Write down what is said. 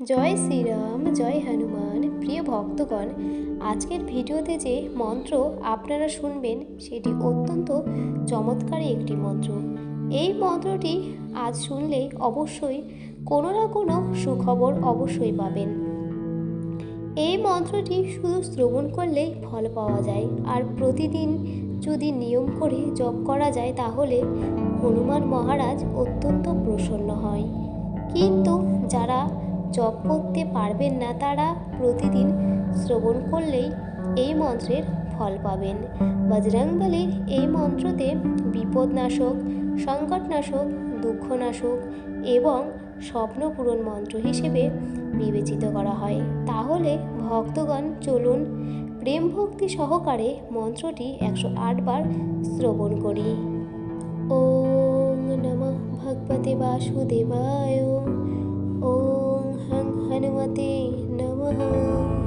জয় শ্রীরাম, জয় হনুমান, প্রিয় ভক্তগণ, আজকের ভিডিওতে যে মন্ত্র আপনারা শুনবেন সেটি অত্যন্ত চমৎকারী একটি মন্ত্র। এই মন্ত্রটি আজ শুনলে অবশ্যই কোনো না কোনো সুখবর অবশ্যই পাবেন। এই মন্ত্রটি শুধু শ্রবণ করলেই ফল পাওয়া যায়, আর প্রতিদিন যদি নিয়ম করে জপ করা যায় তাহলে হনুমান মহারাজ অত্যন্ত প্রসন্ন হয়। কিন্তু যারা জপ করতে পারবেন না তারা, প্রতিদিন শ্রবণ করলেই এই মন্ত্রের ফল পাবেন। বজরংবলীর এই মন্ত্রতে বিপদনাশক, সংকটনাশক, দুঃখনাশক এবং স্বপ্নপূরণ মন্ত্র হিসেবে বিবেচিত করা হয়। তাহলে ভক্তগণ চলুন প্রেম ভক্তি সহকারে মন্ত্রটি একশো বার শ্রবণ করি। ওম নমঃ ভগবতে বাসুদেবায়। హనుమతే నమ.